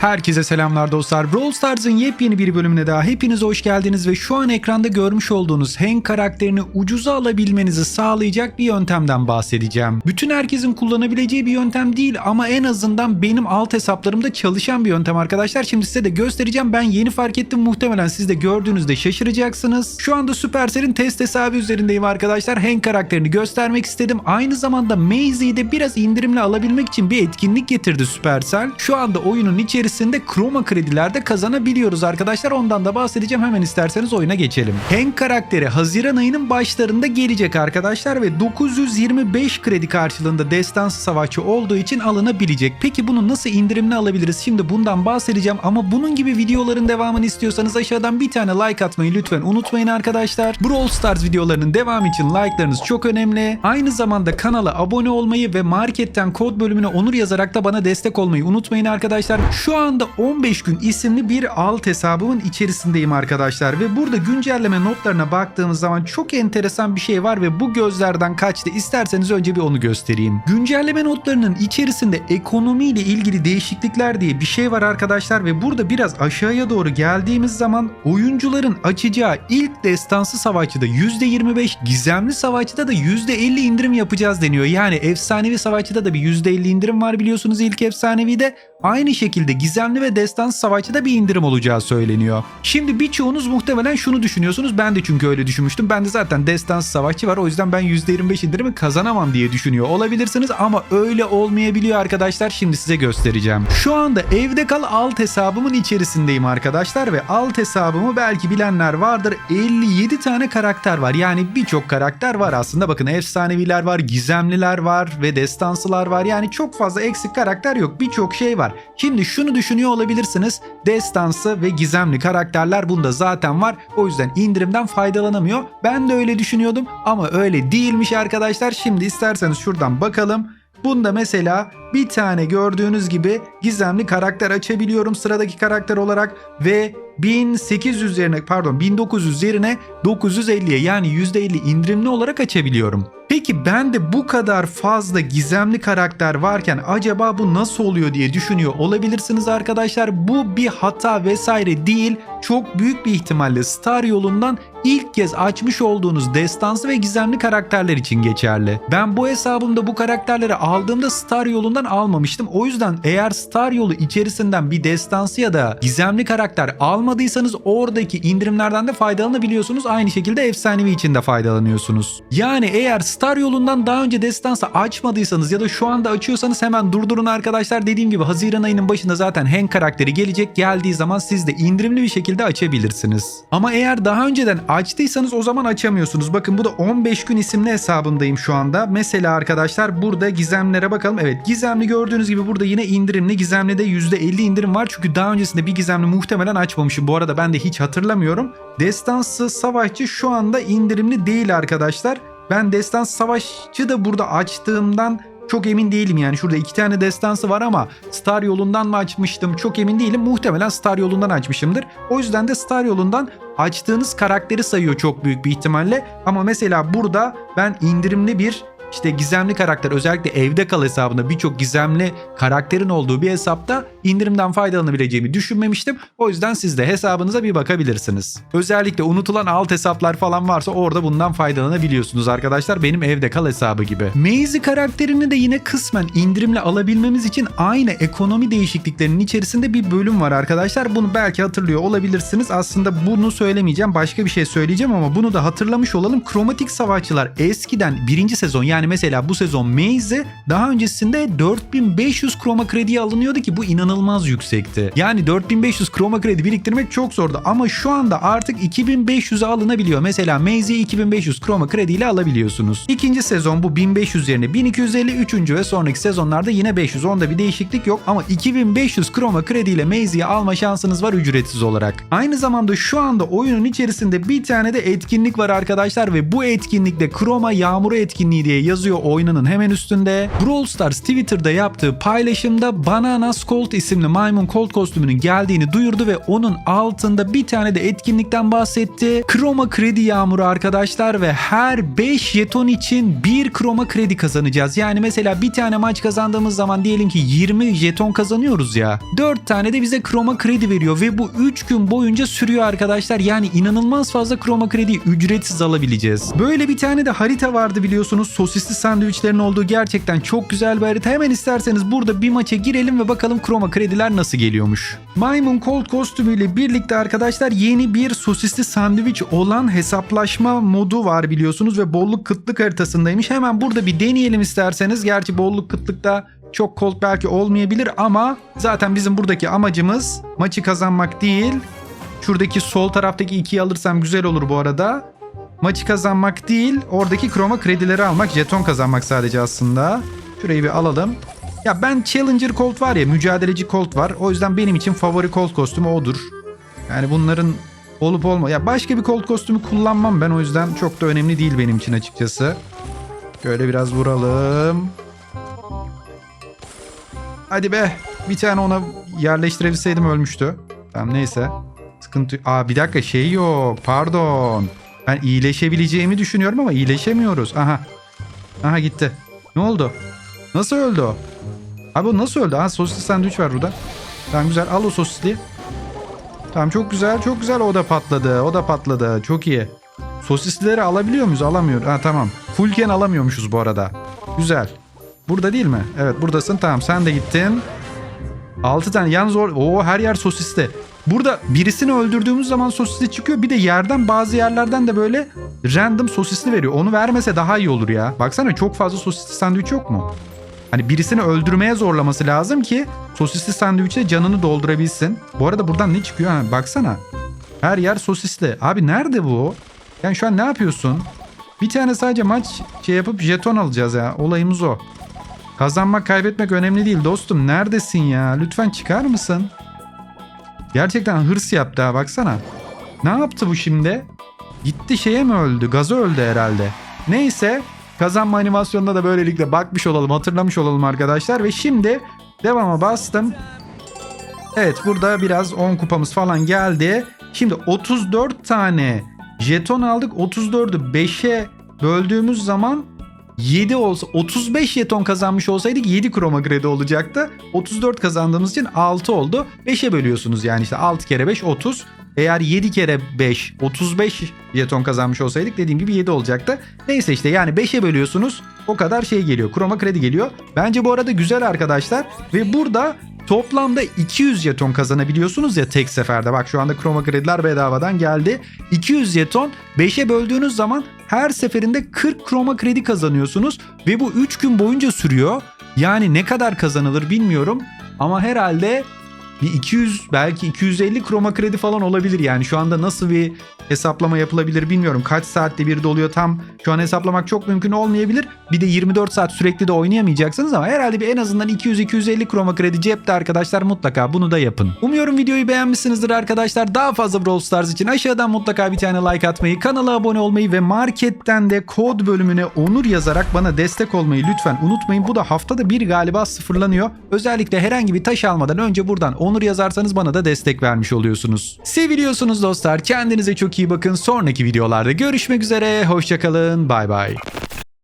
Herkese selamlar dostlar. Brawl Stars'ın yepyeni bir bölümüne daha hepiniz hoş geldiniz ve şu an ekranda görmüş olduğunuz Hank karakterini ucuza alabilmenizi sağlayacak bir yöntemden bahsedeceğim. Bütün herkesin kullanabileceği bir yöntem değil ama en azından benim alt hesaplarımda çalışan bir yöntem arkadaşlar. Şimdi size de göstereceğim. Ben yeni fark ettim muhtemelen siz de gördüğünüzde şaşıracaksınız. Şu anda Supercell'in test hesabı üzerindeyim arkadaşlar. Hank karakterini göstermek istedim. Aynı zamanda Maisie'yi de biraz indirimle alabilmek için bir etkinlik getirdi Supercell. Şu anda oyunun içerisinde Chroma kredilerde kazanabiliyoruz arkadaşlar. Ondan da bahsedeceğim. Hemen isterseniz oyuna geçelim. Hank karakteri Haziran ayının başlarında gelecek arkadaşlar ve 925 kredi karşılığında destansı savaşçı olduğu için alınabilecek. Peki bunu nasıl indirimli alabiliriz? Şimdi bundan bahsedeceğim ama bunun gibi videoların devamını istiyorsanız aşağıdan bir tane like atmayı lütfen unutmayın arkadaşlar. Brawl Stars videolarının devamı için like'larınız çok önemli. Aynı zamanda kanala abone olmayı ve marketten kod bölümüne onur yazarak da bana destek olmayı unutmayın arkadaşlar. Şu anda 15 gün isimli bir alt hesabımın içerisindeyim arkadaşlar ve burada güncelleme notlarına baktığımız zaman çok enteresan bir şey var ve bu gözlerden kaçtı. İsterseniz önce bir onu göstereyim. Güncelleme notlarının içerisinde ekonomiyle ilgili değişiklikler diye bir şey var arkadaşlar ve burada biraz aşağıya doğru geldiğimiz zaman oyuncuların açacağı ilk destansı savaşçıda %25, gizemli savaşçıda da %50 indirim yapacağız deniyor. Yani efsanevi savaşçıda da bir %50 indirim var biliyorsunuz ilk efsanevide. Aynı şekilde gizemli ve destansı savaşçıda bir indirim olacağı söyleniyor. Şimdi birçoğunuz muhtemelen şunu düşünüyorsunuz. Ben de çünkü öyle düşünmüştüm. Ben de zaten destansı savaşçı var. O yüzden ben %25 indirimi kazanamam diye düşünüyor olabilirsiniz. Ama öyle olmayabiliyor arkadaşlar. Şimdi size göstereceğim. Şu anda evde kal alt hesabımın içerisindeyim arkadaşlar. Ve alt hesabımı belki bilenler vardır. 57 tane karakter var. Yani birçok karakter var aslında. Bakın efsaneviler var, gizemliler var ve destansılar var. Yani çok fazla eksik karakter yok. Birçok şey var. Şimdi şunu düşünüyor olabilirsiniz. Destansı ve gizemli karakterler bunda zaten var. O yüzden indirimden faydalanamıyor. Ben de öyle düşünüyordum ama öyle değilmiş arkadaşlar. Şimdi isterseniz şuradan bakalım. Bunda mesela bir tane gördüğünüz gibi gizemli karakter açabiliyorum sıradaki karakter olarak ve 1800 yerine pardon 1900 yerine 950'ye yani %50 indirimli olarak açabiliyorum. Peki ben de bu kadar fazla gizemli karakter varken acaba bu nasıl oluyor diye düşünüyor olabilirsiniz arkadaşlar. Bu bir hata vesaire değil. Çok büyük bir ihtimalle Star yolundan ilk kez açmış olduğunuz destansı ve gizemli karakterler için geçerli. Ben bu hesabımda bu karakterleri aldığımda Star yolundan almamıştım. O yüzden eğer Star yolu içerisinden bir destansı ya da gizemli karakter almadıysanız oradaki indirimlerden de faydalanabiliyorsunuz. Aynı şekilde efsanevi için de faydalanıyorsunuz. Yani eğer Star yolundan daha önce destansı açmadıysanız ya da şu anda açıyorsanız hemen durdurun arkadaşlar. Dediğim gibi Haziran ayının başında zaten Hank karakteri gelecek. Geldiği zaman siz de indirimli bir şekilde açabilirsiniz. Ama eğer daha önceden açtıysanız o zaman açamıyorsunuz. Bakın bu da 15 gün isimli hesabımdayım şu anda. Mesela arkadaşlar burada gizemlere bakalım. Evet gizemli gördüğünüz gibi burada yine indirimli. Gizemli de %50 indirim var. Çünkü daha öncesinde bir gizemli muhtemelen açmamışım. Bu arada ben de hiç hatırlamıyorum. Destansı savaşçı şu anda indirimli değil arkadaşlar. Ben Destans Savaşçı da burada açtığımdan çok emin değilim yani. Şurada iki tane destansı var ama Star yolundan mı açmıştım çok emin değilim. Muhtemelen Star yolundan açmışımdır. O yüzden de Star yolundan açtığınız karakteri sayıyor çok büyük bir ihtimalle. Ama mesela burada ben indirimli bir işte gizemli karakter özellikle evde kal hesabında birçok gizemli karakterin olduğu bir hesapta indirimden faydalanabileceğimi düşünmemiştim. O yüzden siz de hesabınıza bir bakabilirsiniz. Özellikle unutulan alt hesaplar falan varsa orada bundan faydalanabiliyorsunuz arkadaşlar. Benim evde kal hesabı gibi. Maisie karakterini de yine kısmen indirimle alabilmemiz için aynı ekonomi değişikliklerinin içerisinde bir bölüm var arkadaşlar. Bunu belki hatırlıyor olabilirsiniz. Aslında bunu söylemeyeceğim. Başka bir şey söyleyeceğim ama bunu da hatırlamış olalım. Kromatik savaşçılar eskiden birinci sezon yani mesela bu sezon Maze daha öncesinde 4500 kroma krediye alınıyordu ki bu inanılmaz yüksekti. Yani 4500 kroma kredi biriktirmek çok zordu ama şu anda artık 2500'e alınabiliyor. Mesela Maze'i 2500 kroma krediyle alabiliyorsunuz. İkinci sezon bu 1500 yerine 1250, üçüncü ve sonraki sezonlarda yine 500. Onda bir değişiklik yok ama 2500 kroma krediyle Maze'i alma şansınız var ücretsiz olarak. Aynı zamanda şu anda oyunun içerisinde bir tane de etkinlik var arkadaşlar ve bu etkinlikte kroma yağmuru etkinliği diye yazıyor oynanın hemen üstünde. Brawl Stars Twitter'da yaptığı paylaşımda Bananas Colt isimli maymun Colt kostümünün geldiğini duyurdu ve onun altında bir tane de etkinlikten bahsetti. Kroma kredi yağmuru arkadaşlar ve her 5 jeton için bir kroma kredi kazanacağız. Yani mesela bir tane maç kazandığımız zaman diyelim ki 20 jeton kazanıyoruz ya. 4 tane de bize kroma kredi veriyor ve bu 3 gün boyunca sürüyor arkadaşlar. Yani inanılmaz fazla kroma kredi ücretsiz alabileceğiz. Böyle bir tane de harita vardı biliyorsunuz. Sosisli sandviçlerin olduğu gerçekten çok güzel bir harita. Hemen isterseniz burada bir maça girelim ve bakalım kroma krediler nasıl geliyormuş. Maymun Colt kostümüyle birlikte arkadaşlar yeni bir sosisli sandviç olan hesaplaşma modu var biliyorsunuz ve bolluk kıtlık haritasındaymış. Hemen burada bir deneyelim isterseniz. Gerçi bolluk kıtlıkta çok Colt belki olmayabilir ama zaten bizim buradaki amacımız maçı kazanmak değil. Şuradaki sol taraftaki ikiyi alırsam güzel olur bu arada. Maçı kazanmak değil, oradaki kroma kredileri almak, jeton kazanmak sadece aslında. Şurayı bir alalım. Ya ben Challenger Colt var ya, mücadeleci Colt var. O yüzden benim için favori Colt kostümü odur. Yani bunların olup olma. Ya başka bir Colt kostümü kullanmam ben o yüzden çok da önemli değil benim için açıkçası. Şöyle biraz vuralım. Hadi be. Bir tane ona yerleştirebilseydim ölmüştü. Tamam neyse. Sıkıntı... Aa bir dakika şey yok. Pardon. Ben iyileşebileceğimi düşünüyorum ama iyileşemiyoruz. Aha. Aha gitti. Ne oldu? Nasıl öldü o? Abi o nasıl öldü? Aha sosisli sandviç var burada. Tamam güzel al o sosisli. Tamam çok güzel çok güzel o da patladı. O da patladı. Çok iyi. Sosislileri alabiliyor muyuz? Alamıyor. Ha tamam. Fullken alamıyormuşuz bu arada. Güzel. Burada değil mi? Evet buradasın. Tamam sen de gittin. 6 tane. Yalnız o Oo, her yer sosisli. Burada birisini öldürdüğümüz zaman sosisli çıkıyor. Bir de yerden bazı yerlerden de böyle random sosisli veriyor. Onu vermese daha iyi olur ya. Baksana çok fazla sosisli sandviç yok mu? Hani birisini öldürmeye zorlaması lazım ki sosisli sandviçle canını doldurabilsin. Bu arada buradan ne çıkıyor? Ha, baksana. Her yer sosisli. Abi nerede bu? Yani şu an ne yapıyorsun? Bir tane sadece maç şey yapıp jeton alacağız ya. Olayımız o. Kazanmak kaybetmek önemli değil dostum. Neredesin ya? Lütfen çıkar mısın? Gerçekten hırs yaptı ha baksana. Ne yaptı bu şimdi? Gitti şeye mi öldü? Gaza öldü herhalde. Neyse kazanma animasyonuna da böylelikle bakmış olalım, hatırlamış olalım arkadaşlar. Ve şimdi devama bastım. Evet burada biraz 10 kupamız falan geldi. Şimdi 34 tane jeton aldık. 34'ü 5'e böldüğümüz zaman 7 olsa 35 jeton kazanmış olsaydık 7 kroma kredi olacaktı. 34 kazandığımız için 6 oldu. 5'e bölüyorsunuz yani işte 6 kere 5 30. Eğer 7 kere 5 35 jeton kazanmış olsaydık dediğim gibi 7 olacaktı. Neyse işte yani 5'e bölüyorsunuz o kadar şey geliyor. Kroma kredi geliyor. Bence bu arada güzel arkadaşlar. Ve burada Toplamda 200 jeton kazanabiliyorsunuz ya tek seferde. Bak şu anda kroma krediler bedavadan geldi. 200 jeton 5'e böldüğünüz zaman her seferinde 40 kroma kredi kazanıyorsunuz. Ve bu 3 gün boyunca sürüyor. Yani ne kadar kazanılır bilmiyorum. Ama herhalde bir 200 belki 250 kroma kredi falan olabilir. Yani şu anda nasıl bir hesaplama yapılabilir bilmiyorum. Kaç saatte bir doluyor tam şu an hesaplamak çok mümkün olmayabilir. Bir de 24 saat sürekli de oynayamayacaksınız ama herhalde bir en azından 200-250 kroma kredi cepte arkadaşlar mutlaka bunu da yapın. Umuyorum videoyu beğenmişsinizdir arkadaşlar. Daha fazla Brawl Stars için aşağıdan mutlaka bir tane like atmayı, kanala abone olmayı ve marketten de kod bölümüne onur yazarak bana destek olmayı lütfen unutmayın. Bu da haftada bir galiba sıfırlanıyor. Özellikle herhangi bir taş almadan önce buradan onur yazarsanız bana da destek vermiş oluyorsunuz. Seviliyorsunuz dostlar. Kendinize çok iyi bakın. Sonraki videolarda görüşmek üzere. Hoşçakalın. Bay bay.